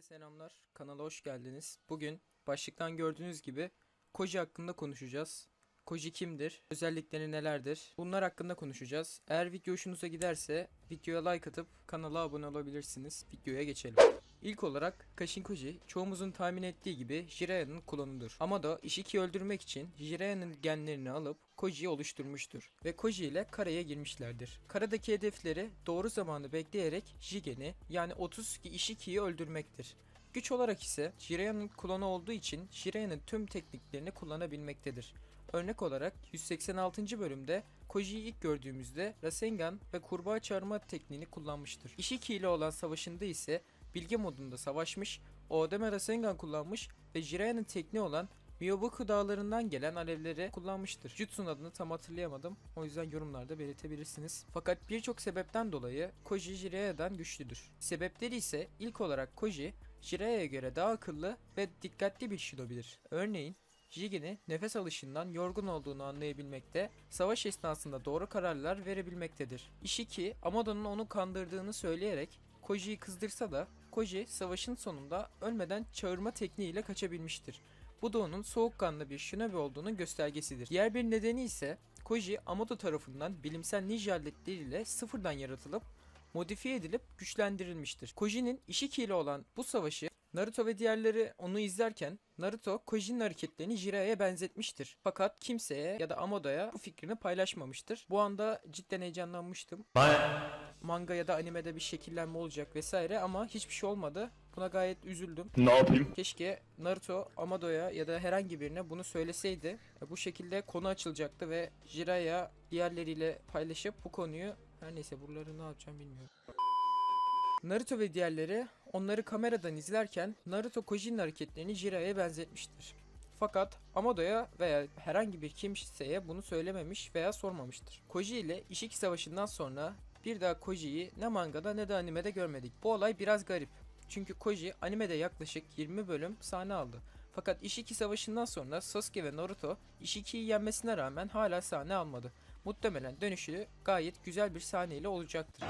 Herkese selamlar. Kanala hoş geldiniz. Bugün başlıktan gördüğünüz gibi Koji hakkında konuşacağız. Koji kimdir? Özellikleri nelerdir? Bunlar hakkında konuşacağız. Eğer video hoşunuza giderse videoya like atıp kanala abone olabilirsiniz. Videoya geçelim. İlk olarak Kashin Koji çoğumuzun tahmin ettiği gibi Jiraiyanın klonudur. Ama da Ishiki'yi öldürmek için Jiraiyanın genlerini alıp Koji'yi oluşturmuştur. Ve Koji ile karaya girmişlerdir. Karadaki hedefleri doğru zamanı bekleyerek Jigen'i yani 32 Ishiki'yi öldürmektir. Güç olarak ise Jiraiyanın klonu olduğu için Jiraiyanın tüm tekniklerini kullanabilmektedir. Örnek olarak 186. bölümde Koji'yi ilk gördüğümüzde Rasengan ve kurbağa çağırma tekniğini kullanmıştır. Ishiki ile olan savaşında ise bilge modunda savaşmış, Oodeme Rasengan kullanmış ve Jiraiyanın tekniği olan Miyoboku dağlarından gelen alevleri kullanmıştır. Jutsu'nun adını tam hatırlayamadım. O yüzden yorumlarda belirtebilirsiniz. Fakat birçok sebepten dolayı Koji Jiraiya'dan güçlüdür. Sebepleri ise ilk olarak Koji, Jiraiya'ya göre daha akıllı ve dikkatli bir shinobidir. Örneğin Jigen'i nefes alışından yorgun olduğunu anlayabilmekte, savaş esnasında doğru kararlar verebilmektedir. Ishiki, Amado'nun onu kandırdığını söyleyerek Koji'yi kızdırsa da Koji savaşın sonunda ölmeden çağırma tekniğiyle kaçabilmiştir. Bu da onun soğukkanlı bir shinobi olduğunun göstergesidir. Diğer bir nedeni ise Koji Amado tarafından bilimsel ninja aletleriyle sıfırdan yaratılıp modifiye edilip güçlendirilmiştir. Koji'nin Ishiki ile olan bu savaşı Naruto ve diğerleri onu izlerken Naruto Koji'nin hareketlerini Jiraiya'ya benzetmiştir. Fakat kimseye ya da Amado'ya bu fikrini paylaşmamıştır. Bu anda cidden heyecanlanmıştım. Manga ya da animede bir şekillenme olacak vesaire ama hiçbir şey olmadı. Buna gayet üzüldüm. Ne yapayım? Keşke Naruto Amado'ya ya da herhangi birine bunu söyleseydi. Bu şekilde konu açılacaktı ve Jiraiya diğerleriyle paylaşıp bu konuyu her neyse buraları ne yapacağım bilmiyorum. Naruto ve diğerleri onları kameradan izlerken Naruto Koji'nin hareketlerini Jiraiya'ya benzetmiştir. Fakat Amado'ya veya herhangi bir kimseye bunu söylememiş veya sormamıştır. Koji ile Ishiki Savaşı'ndan sonra bir daha Koji'yi ne mangada ne de animede görmedik. Bu olay biraz garip. Çünkü Koji animede yaklaşık 20 bölüm sahne aldı. Fakat Ishiki Savaşı'ndan sonra Sasuke ve Naruto Ishiki'yi yenmesine rağmen hala sahne almadı. Muhtemelen dönüşü gayet güzel bir sahneyle olacaktır.